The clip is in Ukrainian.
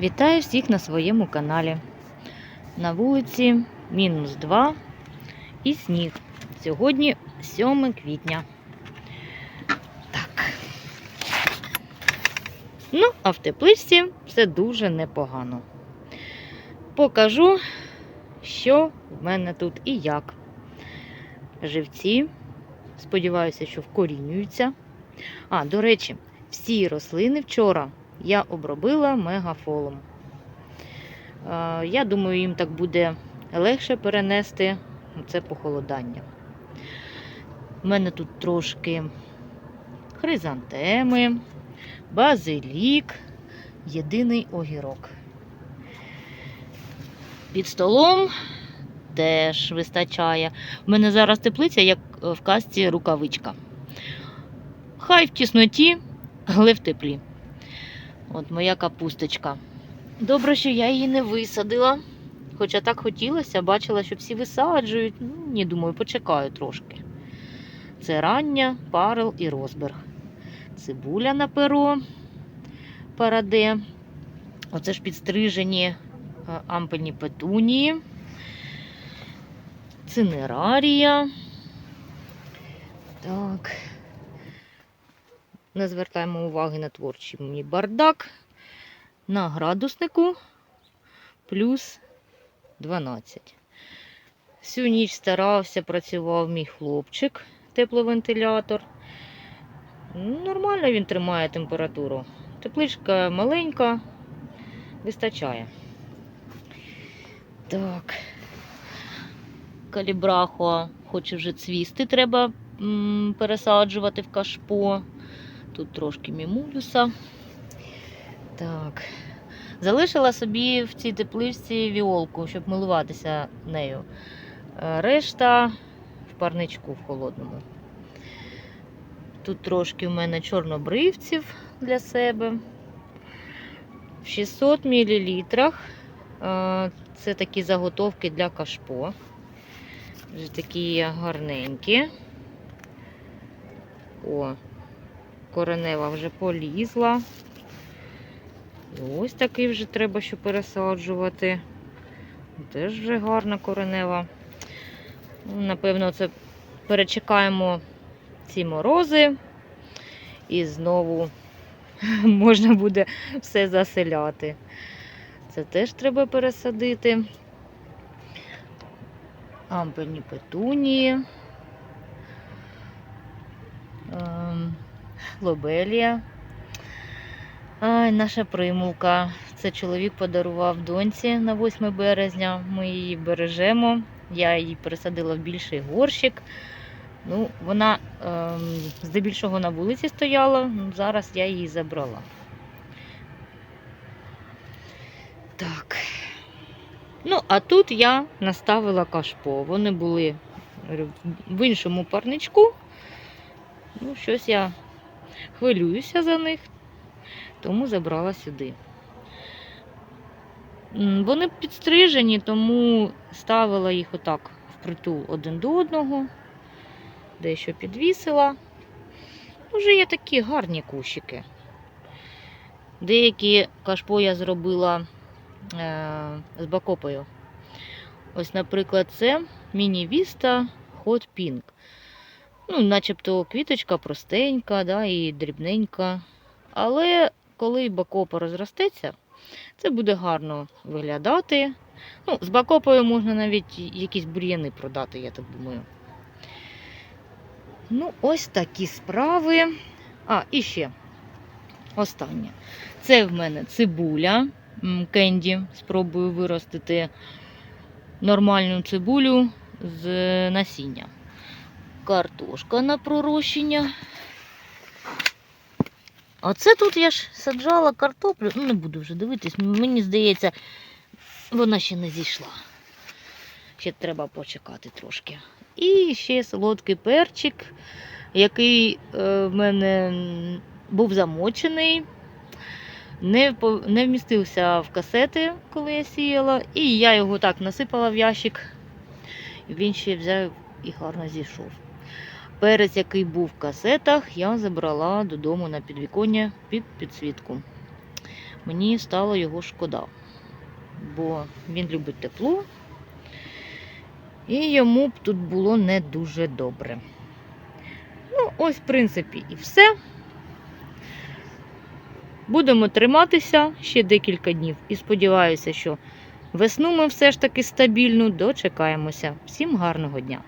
Вітаю всіх на своєму каналі. На вулиці мінус 2 і сніг. Сьогодні 7 квітня. Так. Ну, а в тепличці все дуже непогано. Покажу, що в мене тут і як. Живці. Сподіваюся, що вкорінюються. А, до речі, всі рослини вчора я обробила мегафолом. Е, Я думаю, їм так буде легше перенести це похолодання. У мене тут трошки хризантеми, базилік, єдиний огірок. Під столом теж вистачає. У мене зараз теплиця, як в казці рукавичка. Хай в тісноті, але в теплі. От моя капусточка. Добре, що я її не висадила. Хоча так хотілося, бачила, що всі висаджують. Ну, ні, думаю, почекаю трошки. Це рання, парел і розберг. Цибуля на перо параде. Оце ж підстрижені е, ампельні петунії. Цинерарія. Так. Не звертаємо уваги на творчий мені бардак. На градуснику плюс 12. Всю ніч старався, працював мій хлопчик, тепловентилятор. Нормально він тримає температуру. Тепличка маленька, вистачає. Так. Калібрахо хоче вже цвісти, треба пересаджувати в кашпо. Тут трошки мімулюса. Так. Залишила собі в цій тепличці віолку, щоб милуватися нею. Е, Решта в парничку в холодному. Тут трошки в мене чорнобривців для себе. В 600 мл. Це такі заготовки для кашпо. Вже такі гарненькі. О, коренева вже полізла. Ось такий вже треба, що пересаджувати. Теж вже гарна коренева. Ну, Напевно, це перечекаємо ці морози. І знову можна буде все заселяти. Це теж треба пересадити. Ампельні петунії. Ем, лобелія. Ай, наша примулка. Це чоловік подарував доньці на 8 березня. Ми її бережемо. Я її пересадила в більший горщик. Ну, вона ем, здебільшого на вулиці стояла, ну, зараз я її забрала. Так. Ну, а тут я наставила кашпо. Вони були в іншому парничку. Ну, щось я хвилююся за них, тому забрала сюди. Вони підстрижені, тому ставила їх отак впритул один до одного, дещо підвісила. Вже є такі гарні кущики. Деякі кашпо я зробила е, з бакопою. Ось, наприклад, це міні-віста Hot Pink. Ну, начебто квіточка простенька, да, і дрібненька. Але коли бакопа розростеться, це буде гарно виглядати. Ну, з бакопою можна навіть якісь бур'яни продати, я так думаю. Ну, ось такі справи. А, і ще останнє. Це в мене цибуля кенді. Спробую виростити нормальну цибулю з насіння. Картошка на пророщення. А це тут я ж саджала картоплю. Ну, не буду вже дивитись. Мені здається, вона ще не зійшла. Ще треба почекати трошки. І ще солодкий перчик, який е, в мене був замочений, не, не вмістився в касети, коли я сіяла, і я його так насипала в ящик. Він ще взяв і гарно зійшов. Перець, який був в касетах, я забрала додому на підвіконня під підсвітку. мені стало його шкода. Бо він любить тепло, і йому б тут було не дуже добре. Ну, ось, в принципі, і все. Будемо триматися ще декілька днів і сподіваюся, що весну ми все ж таки стабільно дочекаємося. Всім гарного дня!